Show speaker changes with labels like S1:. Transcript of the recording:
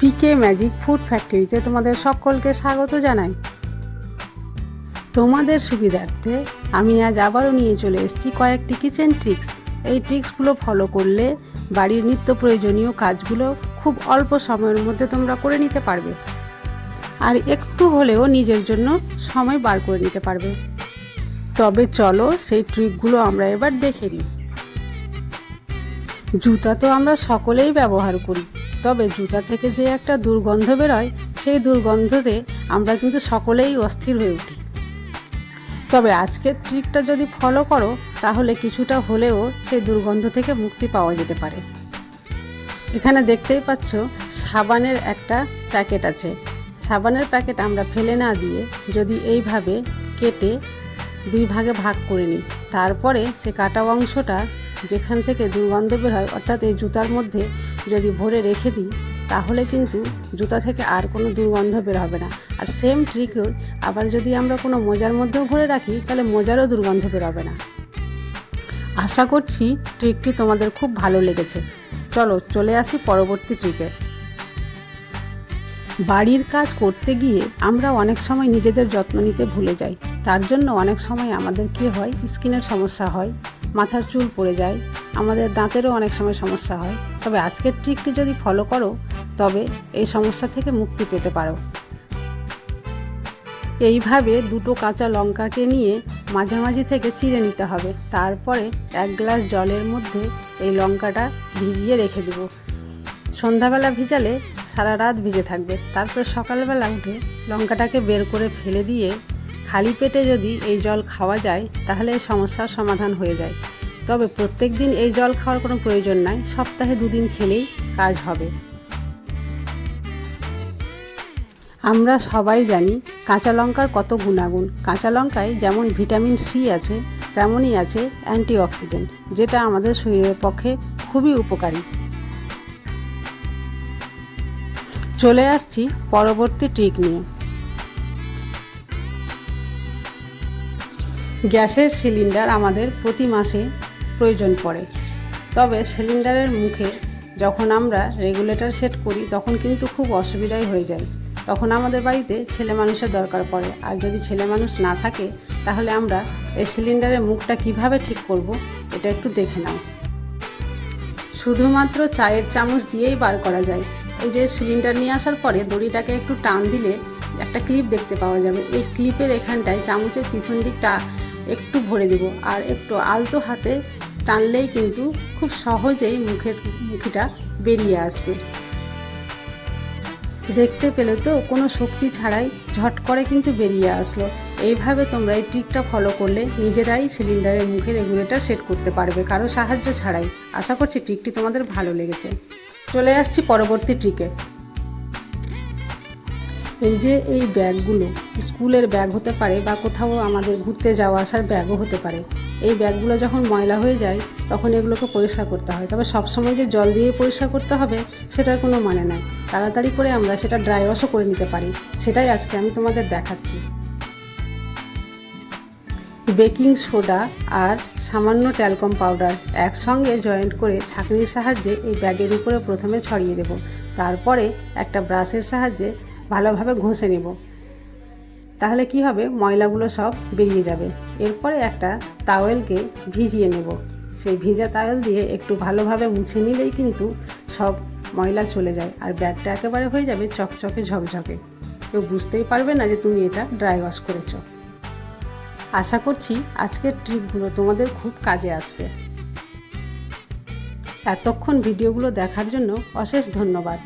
S1: পিকে magic food ফ্যাক্টরিতে তোমাদের সকলকে স্বাগত জানাই। তোমাদের সুবিধার্থে আমি আজ আবারও নিয়ে চলে এসেছি কয়েকটি কিচেন ট্রিক্স এই ট্রিক্সগুলো ফলো করলে বাড়ির নিত্য প্রয়োজনীয় কাজগুলো খুব অল্প সময়ের মধ্যে তোমরা করে নিতে পারবে। আর একটু হলেও নিজের জন্য সময় বার করে নিতে পারবে। তবে চলো সেই ট্রিকগুলো আমরা এবার দেখে নিই। জুতা তো আমরা সকলেই ব্যবহার করি। তবে জুতা থেকে যে একটা দুর্গন্ধ বেরোয়, সেই দুর্গন্ধতে আমরা কিন্তু সকলেই অস্থির হয়ে উঠি। তবে আজকের ট্রিকটা যদি ফলো করো, তাহলে কিছুটা হলেও সেই দুর্গন্ধ থেকে মুক্তি পাওয়া যেতে পারে। এখানে দেখতেই পাচ্ছ, সাবানের একটা প্যাকেট আছে। সাবানের প্যাকেট আমরা ফেলে না দিয়ে যদি এইভাবে কেটে দুই ভাগে ভাগ করে নিই, তারপরে সে কাটা অংশটা যেখান থেকে দুর্গন্ধ বের হয় অর্থাৎ এই জুতার মধ্যে যদি ভরে রেখে দিই, তাহলে কিন্তু জুতা থেকে আর কোনো দুর্গন্ধ বের হবে না। আর সেম ট্রিকও আবার যদি আমরা কোনো মোজার মধ্যেও ভরে রাখি, তাহলে মোজারও দুর্গন্ধ বের হবে না। আশা করছি ট্রিকটি তোমাদের খুব ভালো লেগেছে। চলো, চলে আসি পরবর্তী ট্রিকে বাড়ির কাজ করতে গিয়ে আমরা অনেক সময় নিজেদের যত্ন নিতে ভুলে যাই। তার জন্য অনেক সময় আমাদের কী হয়? স্কিনের সমস্যা হয়। মাথার চুল পড়ে যায়। আমাদের দাঁতেরও অনেক সময় সমস্যা হয়। তবে আজকের ট্রিকটি যদি ফলো করো, তবে এই সমস্যা থেকে মুক্তি পেতে পারো। এইভাবে দুটো কাঁচা লঙ্কাকে নিয়ে মাঝামাঝি থেকে চিড়ে নিতে হবে। তারপরে এক গ্লাস জলের মধ্যে এই লঙ্কাটা ভিজিয়ে রেখে দেবো। সন্ধ্যাবেলা ভিজালে সারা রাত ভিজে থাকবে। তারপরে সকালবেলা উঠে লঙ্কাটাকে বের করে ফেলে দিয়ে খালি পেটে যদি এই জল খাওয়া যায়, তাহলে এই সমস্যার সমাধান হয়ে যায়। তবে প্রত্যেক দিন এই জল খাওয়ার কোনো প্রয়োজন নাই, সপ্তাহে দুদিন খেলেই কাজ হবে। আমরা সবাই জানি কাঁচা লঙ্কার কত গুণাগুণ। কাঁচা লঙ্কায় যেমন ভিটামিন সি আছে, তেমনই আছে অ্যান্টিঅক্সিডেন্ট, যেটা আমাদের শরীরের পক্ষে খুবই উপকারী। চলে আসছি পরবর্তী ট্রিক নিয়ে। গ্যাসের সিলিন্ডার আমাদের প্রতি মাসে প্রয়োজন পড়ে। তবে সিলিন্ডারের মুখে যখন আমরা রেগুলেটর সেট করি, তখন কিন্তু খুব অসুবিধাই হয়ে যায়। তখন আমাদের বাড়িতে ছেলে মানুষের দরকার পড়ে। আর যদি ছেলে মানুষ না থাকে, তাহলে আমরা এই সিলিন্ডারের মুখটা কীভাবে ঠিক করব, এটা একটু দেখে নাও। শুধুমাত্র চায়ের চামচ দিয়েই বার করা যায়। এই যে সিলিন্ডার নিয়ে আসার পরে দড়িটাকে একটু টান দিলে একটা ক্লিপ দেখতে পাওয়া যাবে। এই ক্লিপের এখানটায় চামচের পিছন দিকটা একটু ভরে দেব আর একটু আলতো হাতে টানলেই কিন্তু খুব সহজেই মুখের মুখিটা বেরিয়ে আসবে। দেখতে পেলে তো কোনো শক্তি ছাড়াই ঝট করে কিন্তু বেরিয়ে আসলো। এইভাবে তোমরা এই ট্রিকটা ফলো করলে নিজেরাই সিলিন্ডারের মুখে রেগুলেটার সেট করতে পারবে কারও সাহায্য ছাড়াই। আশা করছি ট্রিকটি তোমাদের ভালো লেগেছে। চলে আসছি পরবর্তী ট্রিকে এই যে এই ব্যাগগুলো স্কুলের ব্যাগ হতে পারে বা কোথাও আমাদের ঘুরতে যাওয়া আসার ব্যাগও হতে পারে। এই ব্যাগগুলো যখন ময়লা হয়ে যায়, তখন এগুলোকে পরিষ্কার করতে হয়। তবে সবসময় যে জল দিয়ে পরিষ্কার করতে হবে, সেটার কোনো মানে নাই। তাড়াতাড়ি করে আমরা সেটা ড্রাই ওয়াশও করে নিতে পারি। সেটাই আজকে আমি তোমাদের দেখাচ্ছি। বেকিং সোডা আর সামান্য ট্যালকম পাউডার একসঙ্গে জয়েন্ট করে ছাঁকনির সাহায্যে এই ব্যাগের উপরে প্রথমে ছড়িয়ে দেব। তারপরে একটা ব্রাশের সাহায্যে ভালোভাবে ঘষে নেব। তাহলে কি হবে? ময়লাগুলো সব বেরিয়ে যাবে। এরপরে একটা তাওয়েলকে ভিজিয়ে নেব। সেই ভিজা তাওয়েল দিয়ে একটু ভালোভাবে মুছে নিলেই কিন্তু সব ময়লা চলে যায় আর ব্যাগটা একেবারে হয়ে যাবে চকচকে ঝকঝকে। কেউ বুঝতেই পারবে না যে তুমি এটা ড্রাই ওয়াশ করেছ। আশা করছি আজকের ট্রিপগুলো তোমাদের খুব কাজে আসবে। এতক্ষণ ভিডিওগুলো দেখার জন্য অশেষ ধন্যবাদ।